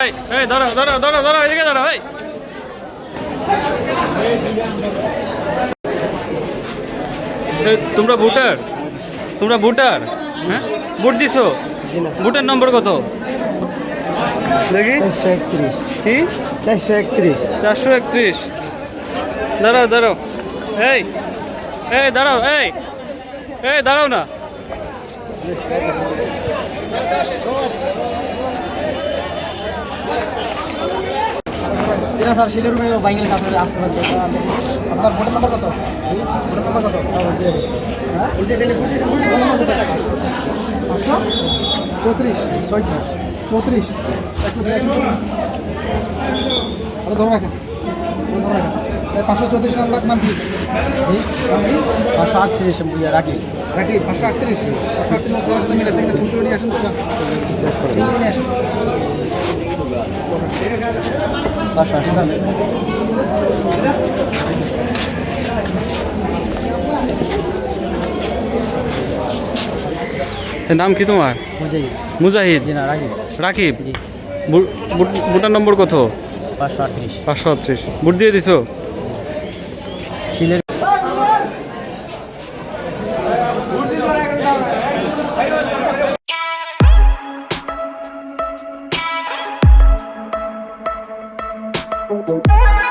এই, দাঁড়াও দাঁড়াও দাঁড়াও দাঁড়াও এদিকে দাঁড়াও এই। তোমরা ভোটার? তোমরা ভোটার? হ্যাঁ? ভোট দিছো? ভোটার নম্বর কত? দেখি। একত্রিশ কি? চারশো একত্রিশ চারশো একত্রিশ। দাঁড়াও দাঁড়াও। এই এই দাঁড়াও এই। এই দাঁড়াও না। এটা স্যার শিলের রুমে বাইঙ্গেল আপনার আসতে পারছে আপনার ভোটার নাম্বার কত? ভোটার নাম্বার কত? চৌত্রিশ। ছয়ত্রিশ চৌত্রিশ। আরে ধরে রাখেন। ধরে রাখেন। পাঁচশো চৌত্রিশ নাম্বার নাম কি? পাঁচশো আটত্রিশ রাখি রাখি পাঁচশো আটত্রিশ। পাঁচশো আটত্রিশ স্যারের সাথে মিলেছে এখানে ছবি নিয়ে আসেন তো। নিয়ে আসেন। পাঁচশো নাম কি তোমার? মুজাহিদ। রাকিব। ভোটার নম্বর কত? পাঁচশো আটত্রিশ। পাঁচশো আটত্রিশ। ভোট দিয়ে দিছো? Música